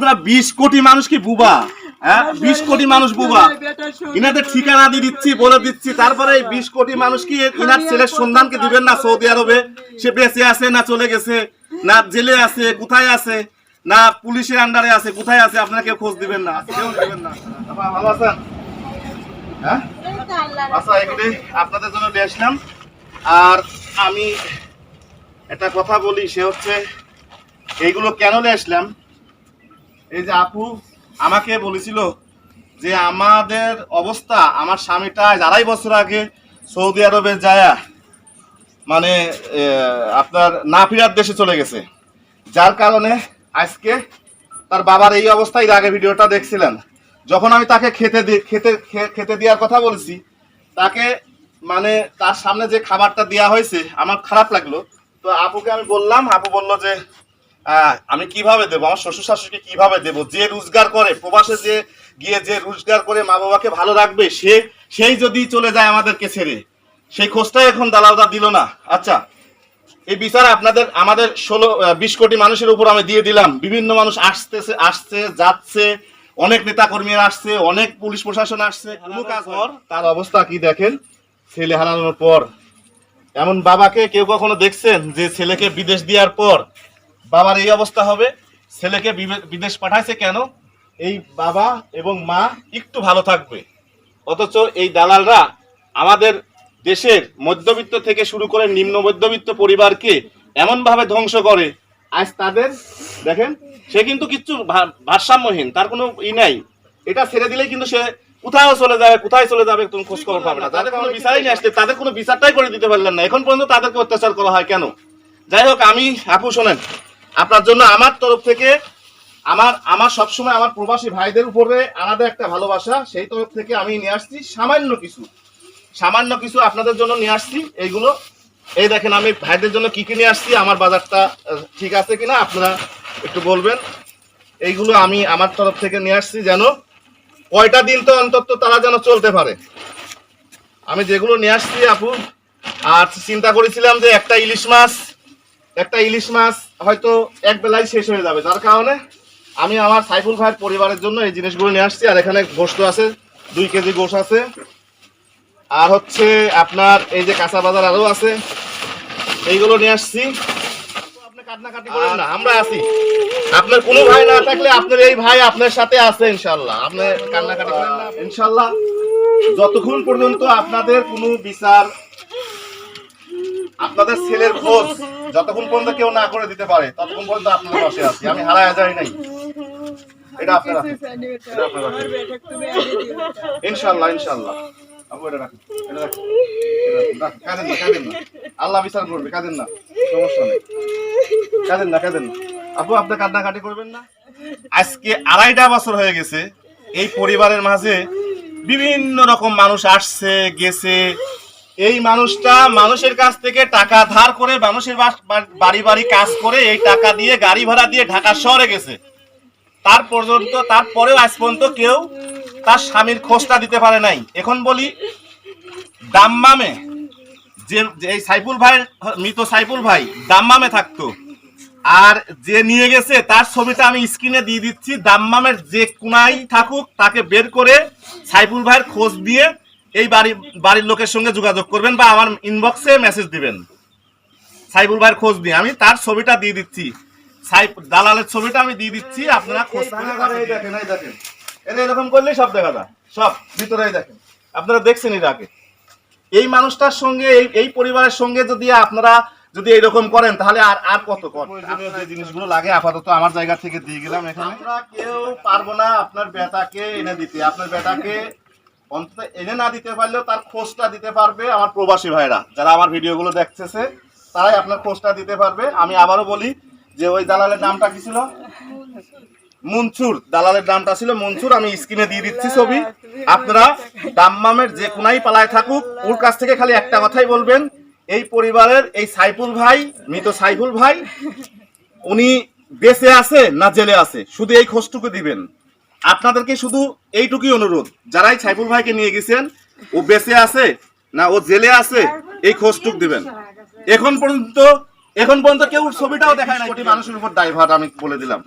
আপনারা বিশ কোটি মানুষ কি বুবা? হ্যাঁ? বিশ কোটি মানুষ বুবা? ইনাদের ঠিকানা দিয়ে দিচ্ছি বলে দিচ্ছি। তারপরে এই বিশ কোটি মানুষ কি ইনার ছেলের সন্ধানকে দিবেন না সৌদি আরবে? সে বেঁচে আছে না চলে গেছে? না জেলে আছে? কোথায় আছে? না পুলিশের আন্ডারে আছে? কোথায় আছে? আপনারা কেউ খোঁজ দিবেন না। কেউ দিবেন না। ভালো আছেন? হ্যাঁ? আচ্ছা এগুলি আপনাদের জন্য নিয়ে আসলাম। আর আমি একটা কথা বলি সে হচ্ছে এইগুলো কেন নিয়ে আসলাম? এই যে আপু আমাকে বলেছিল যে আমাদের অবস্থা, আমার স্বামীটা আড়াই বছর আগে সৌদি আরবে যায়া মানে আপনার না ফিরার দেশে চলে গেছে। যার কারণে আজকে তার বাবার এই অবস্থায় আগে ভিডিওটা দেখছিলেন। যখন আমি তাকে খেতে খেতে খেতে দেওয়ার কথা বলছি, তাকে মানে তার সামনে যে খাবারটা দেওয়া হয়েছে, আমার খারাপ লাগল। তো আপুকে আমি বললাম, আপু বলল যে আমি কীভাবে দেবো? আমার শ্বশুর শাশুড়িকে কীভাবে দেবো? যে রোজগার করে প্রবাসে যে গিয়ে যে রোজগার করে মা বাবাকে ভালো রাখবে সে সেই যদি চলে যায় আমাদেরকে ছেড়ে সেই খোঁজটাই এখন দালালদা দিল না। আচ্ছা এই বিচার আপনাদের আমাদের ষোলো বিশ কোটি মানুষের উপর আমি দিয়ে দিলাম। বিভিন্ন মানুষ আসতেছে আসছে যাচ্ছে অনেক নেতা কর্মীরা আসছে অনেক পুলিশ প্রশাসন আসছে। কোনো কাজ পর? তার অবস্থা কি দেখেন? ছেলে হারানোর পর। এমন বাবাকে কেউ কখনো দেখছেন যে ছেলেকে বিদেশ দেওয়ার পর বাবার এই অবস্থা হবে, ছেলেকে বিদেশ পাঠাইছে কেন? এই বাবা এবং মা একটু ভালো থাকবে। অথচ এই দালালরা আমাদের দেশের মধ্যবিত্ত থেকে শুরু করে নিম্ন মধ্যবিত্ত পরিবারকে এমনভাবে ধ্বংস করে। আজ তাদের, দেখেন, সে কিন্তু কিচ্ছু ভারসাম্যহীন, তার কোনো ই নাই। এটা ছেড়ে দিলেই কিন্তু সে কোথাও চলে যাবে, কোথায় চলে যাবে তুমি খোঁজ খবর পাবে না। তাদের কোনো বিচারই নিয়ে আসতে, তাদের কোনো বিচারটাই করে দিতে পারলেন না। এখন পর্যন্ত তাদেরকে অত্যাচার করা হয় কেন? যাই হোক, আমি, আপু শোনেন আপনার জন্য আমার তরফ থেকে আমার আমার সবসময় আমার প্রবাসী ভাইদের উপরে আলাদা একটা ভালোবাসা, সেই তরফ থেকে আমি নিয়ে আসছি সামান্য কিছু। সামান্য কিছু আপনাদের জন্য নিয়ে আসছি এইগুলো। এই দেখেন আমি ভাইদের জন্য কি কি নিয়ে আসছি, আমার বাজারটা ঠিক আছে কিনা আপনারা একটু বলবেন। এইগুলো আমি আমার তরফ থেকে নিয়ে আসছি যেন কয়টা দিন তো অন্তত তারা যেন চলতে পারে। আমি যেগুলো নিয়ে আসছি আপু, আর চিন্তা করেছিলাম যে একটা ইলিশ মাছ একটা ইলিশ মাছ হয়তো এক বেলায় শেষ হয়ে যাবে। যার কারণে আমি আমার সাইফুল ভাইয়ের পরিবারের জন্য এই জিনিসগুলো নিয়ে আসছি। আর এখানে গোস্ত আছে, দুই কেজি গোশ আছে। আর হচ্ছে আপনার এই যে কাঁচা বাজার আরও আছে, এইগুলো নিয়ে আসছি। আমরা আছি। আপনার কোনো ভাই না থাকলে আপনার এই ভাই আপনার সাথে আছে ইনশাল্লাহ ইনশাল্লাহ যতক্ষণ পর্যন্ত আপনাদের কোনো বিচার আপনাদের ছেলের খোঁজ যতক্ষণ পর্যন্ত কেউ না করে দিতে পারে ততক্ষণ পর্যন্ত আপনাদের পাশে আছি। আমি হারায় যাই নাই। এটা আপনারা ইনশাল্লাহ ইনশাল্লাহ। আল্লাহ বিচার করবে কাঁদেন না। সমস্যা নেই। কাঁদেন না কাঁদেন না। আপু আপনি কান্নাকাটি করবেন না? আজকে আড়াইটা বছর হয়ে গেছে এই পরিবারের মাঝে বিভিন্ন রকম মানুষ আসছে গেছে এই মানুষটা মানুষের কাছ থেকে টাকা ধার করে মানুষের বাড়ি বাড়ি কাজ করে এই টাকা দিয়ে গাড়ি ভাড়া দিয়ে ঢাকা শহরে গেছে। তার পর্যন্ত তারপরেও আজ পর্যন্ত কেউ তার স্বামীর খোঁজটা দিতে পারে নাই। এখন বলি, দাম্মামে যে যে এই সাইফুল ভাই, মৃত সাইফুল ভাই দাম্মামে থাকতো। আর যে নিয়ে গেছে, তার ছবিটা আমি স্ক্রিনে দিয়ে দিচ্ছি। দাম্মামের যে কোনাই থাকুক, তাকে বের করে সাইফুল ভাইয়ের খোঁজ দিয়ে এই বাড়ি বাড়ির লোকের সঙ্গে যোগাযোগ করবেন বা আমার ইনবক্সে মেসেজ দিবেন। সাইবুল ভাইয়ের খোঁজ দিয়ে আমি তার ছবিটা দিয়ে দিচ্ছি। সাইফ দালালের ছবিটা আমি দিয়ে দিচ্ছি আপনারা খোঁজ করে দেখেন এই দেখেন। এটা এরকম করলেই সব দেখা যায়। সব ভিতরেই দেখেন। আপনারা দেখছেন এর আগে। এই মানুষটার সঙ্গে এই এই পরিবারের সঙ্গে যদি আপনারা যদি এইরকম করেন তাহলে আর আর কত যে জিনিসগুলো লাগে আপাতত আমার জায়গা থেকে দিয়ে গেলাম এখানে। আমরা কেউ পারব না আপনার বেটাকে এনে দিতে। আপনার বেটাকে অন্তত এনে না দিতে পারলেও তার খোঁজটা দিতে পারবে আমার প্রবাসী ভাইরা। যারা আমার ভিডিওগুলো দেখতেছে, তারাই আপনার খোঁজটা দিতে পারবে। আমি আবারও বলি যে ওই দালালের নামটা কি ছিল? মনসুর। দালালের নামটা ছিল মনসুর। আমি স্ক্রিনে দিয়ে দিচ্ছি ছবি। আপনারা দাম্মামের যে কোনাই পালায় থাকুক, ওর কাছ থেকে খালি একটা কথাই বলবেন। এই পরিবারের এই সাইফুল ভাই, মৃত সাইফুল ভাই, উনি বেঁচে আছে না জেলে আছে? শুধু এই খোঁজটুকু দিবেন। আপনাদেরকে শুধু এইটুকুই অনুরোধ যারাই সাইফুল ভাইকে নিয়ে গেছেন ও বেঁচে আছে না ও জেলে আছে এই খোঁজটুক দিবেন। এখন পর্যন্ত এখন পর্যন্ত কেউ ছবিটাও দেখায় না কোটি মানুষের উপর ড্রাইভার আমি বলে দিলাম।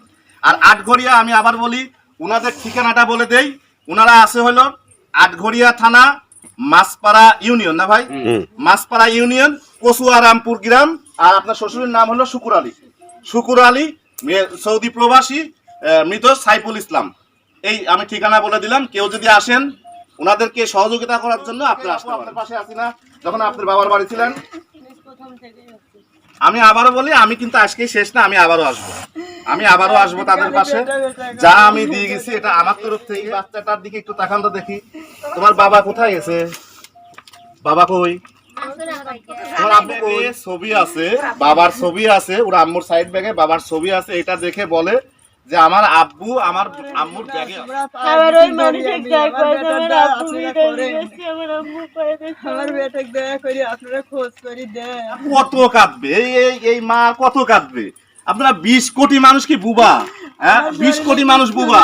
আর আটঘরিয়া আমি আবার বলি উনাদের ঠিকানাটা বলে দেই। উনারা আছে হলো আটঘরিয়া থানা মাসপাড়া ইউনিয়ন না ভাই? মাসপাড়া ইউনিয়ন কচুয়ারামপুর গ্রাম আর আপনার শ্বশুরের নাম হলো শুকুর আলী। শুকুর আলী সৌদি প্রবাসী মৃত সাইফুল ইসলাম। এই আমি ঠিকানা বলে দিলাম। কেউ যদি আসেন ওনাদেরকে সহযোগিতা করার জন্য আপনি আসতে আপনার পাশে আসি না যখন আপনার বাবার বাড়ি ছিলেন। আমি আবারও বলি আমি কিন্তু আজকে শেষ না আমি আবারও আসব। আমি আবারও আসব তাদের পাশে। যা আমি দিয়ে গেছি এটা আমার তরফ থেকে। বাচ্চাটার দিকে একটু তাকান তো দেখি। তোমার বাবা কোথায় গেছে? বাবা কই? ছবি আছে বাবার ছবি আছে ওর আম্মুর সাইড ব্যাগে বাবার ছবি আছে এটা দেখে বলে যে আমার আব্বু আমার আম্মুর ব্যাগে আমার ওই মানুষের গায়ে কয়েছে আমার আব্বু দিয়েছে আমার আম্মু দিয়েছে আমার বেটাকে দয়া করি আপনারা খোঁজ করি দেন কত কাঁদবে? এই এই এই মা কত কাঁদবে? আপনারা বিশ কোটি মানুষ কি বুবা? হ্যাঁ বিশ কোটি মানুষ বুবা?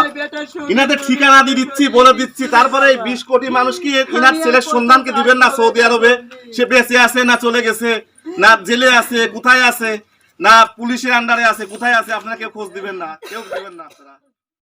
ইনাদের ঠিকানা দিয়ে দিচ্ছি বলে দিচ্ছি। তারপরে এই বিশ কোটি মানুষ কি ইনার ছেলের সন্ধানকে দিবেন না সৌদি আরবে? সে বেঁচে আছে না চলে গেছে? না জেলে আছে কোথায় আছে? না, পুলিশের আন্ডারে আছে, কোথায় আছে? আপনারা কেউ খোঁজ দিবেন না। কেউ দিবেন না আপনারা।